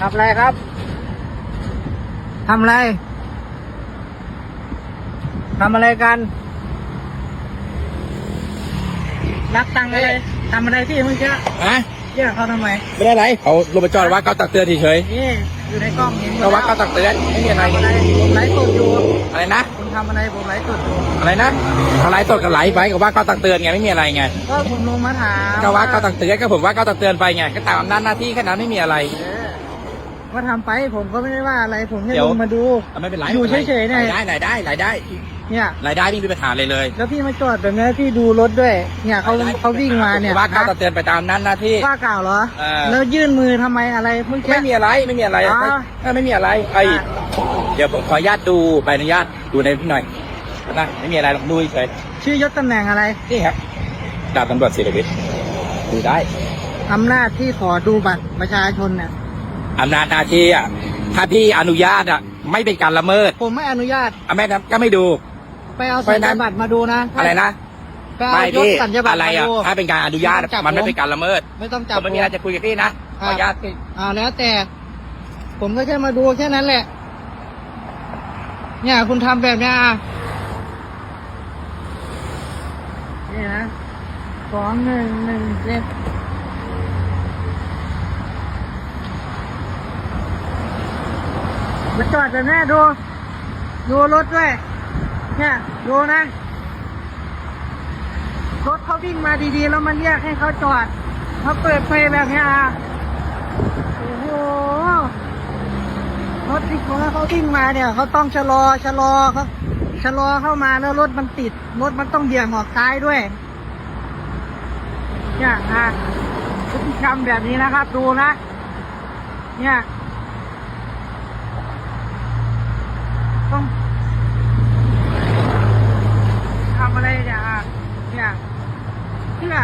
ทำอะไรครับ ทำอะไร ทำอะไรกัน รับตังค์อะไรทำอะไรพี่เมื่อกี้ฮะเรียกเขาทำไม ไม่ได้ไรเขาลงมาจอดว่าเขาตักเตือนเฉยนี่อยู่ในกล้องเห็นหมๆดก็ว่าเขาตักเตือนไม่มีอะไรทำอะไรผมไลฟ์สดอยู่อะไรนะ คุณทำอะไรผมไลฟ์สดอยู่อะไรนะเขาไลฟ์สดกับไลฟ์ไปก็ว่าเขาตักเตือนไงไม่มีอะไรไงก็ผมลงมาถามก็ว่าเขาตักเตือนก็ผมว่าเขาตักเตือนไปไงก็ตามอำนาจหน้าที่แค่นั้นไม่มีอะไร เออ ก็ทำไปผมก็ไม่ได้ว่าอะไรผมแค่เดี๋ยว ลงมาดู เอาไม่เป็นไรอยู่เฉยๆเนี่ย รายได้รายได้รายได้เนี่ย รายได้ไม่มีปัญหาเลยเลยแล้วพี่มาจอดแบบนี้พี่ดูรถด้วย เนี่ยเขาเขาวิ่งมาเนี่ยว่าเขาตักเตือนไปตามนั้นหน้าที่ ว่ากล่าวเหรอ เออ แล้วยื่นมือทำไมอะไรเมื่อกี้ ไม่มีอะไรไม่มีอะไรอ๋อเออไม่มีอะไรไอเดี๋ยวผมขออนุญาตดูใบอนุญาตดูในพี่หน่อยนะไม่มีอะไรหรอกดูเฉยชื่อยศตำแหน่งอะไรนี่ครับดาบตำรวจศิริวิทย์ดูได้อำนาจที่ขอดูบัตรประชาชนเนี่ย อำนาจหน้าที่อะถ้าพี่อนุญาตอะ ไม่เป็นการละเมิดผมไม่อนุญาตอะแม่นะก็ไม่ดู ไปเอาไปสัญนั้ญานบัตรมาดูนะอะไรนะไปเอาไม่ยศพี่สัญญาบัตอะรไรมาอะดู ถ้าเป็นการอนุญาตจับมันไม่ผมเป็นการละเมิดไม่ต้องผจับมไม่มีอะไรจะคุยกับพี่นะขออนุญาตเอาแล้วแต่ ผมก็แค่มาดูแค่นั้นแหละ เนี่ย คุณทำแบบเนี้ยอะนี่นะสองหนึ่งหนึ่งเจ็ด มาจอดแบบนี้ดู ดูรถด้วย เนี่ย ดูนะ รถเขาวิ่งมาดีๆ แล้วมันเรียกให้เขาจอดเขาเปิดไฟแบบนี้อะโอ้โห รถที่เขาเขาวิ่งมาเนี่ยเขาต้องชะลอชะลอเขาชะลอเข้ามาแล้วรถมันติด รถมันต้องเบี่ยงออกซ้ายด้วย เนี่ยอะพฤติกรรมแบบนี้นะครับ ดูนะ เนี่ย ต้องทำอะไรเนี่ยอะเนี่ยเพื่อ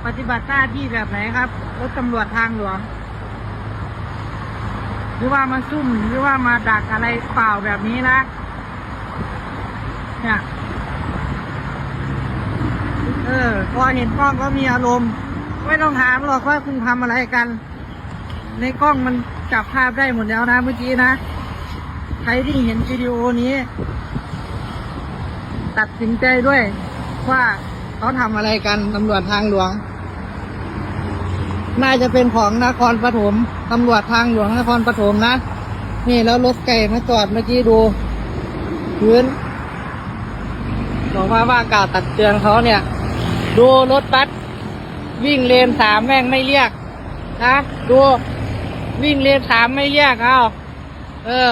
ป ฏิบัติหน้าที่แบบไหนครับ รถตำรวจทางหลวง หรือว่ามาซุ่ม หรือว่ามาดักอะไรเปล่าแบบนี้นะ เนี่ย เออ พอเห็นกล้องก็มีอารมณ์ ไม่ต้องถามหรอกว่าคุณทำอะไรกัน ในกล้องมันจับภาพได้หมดแล้วนะเมื่อกี้นะ ใครที่เห็นวิดีโอนี้ ตัดสินใจด้วยว่าเขาทำอะไรกันตำรวจทางหลวง น่าจะเป็นของนครปฐมตำรวจทางหลวงนครปฐมนะ นี่แล้วรถไก่มาจอดเมื่อกี้ดูพื้นบอกว่าว่ากล่าวตักเตือนเขาเนี่ย ดูรถบัสวิ่งเลนสามแม่งไม่เรียกนะดูวิ่งเลนสามไม่เรียกเอาเออ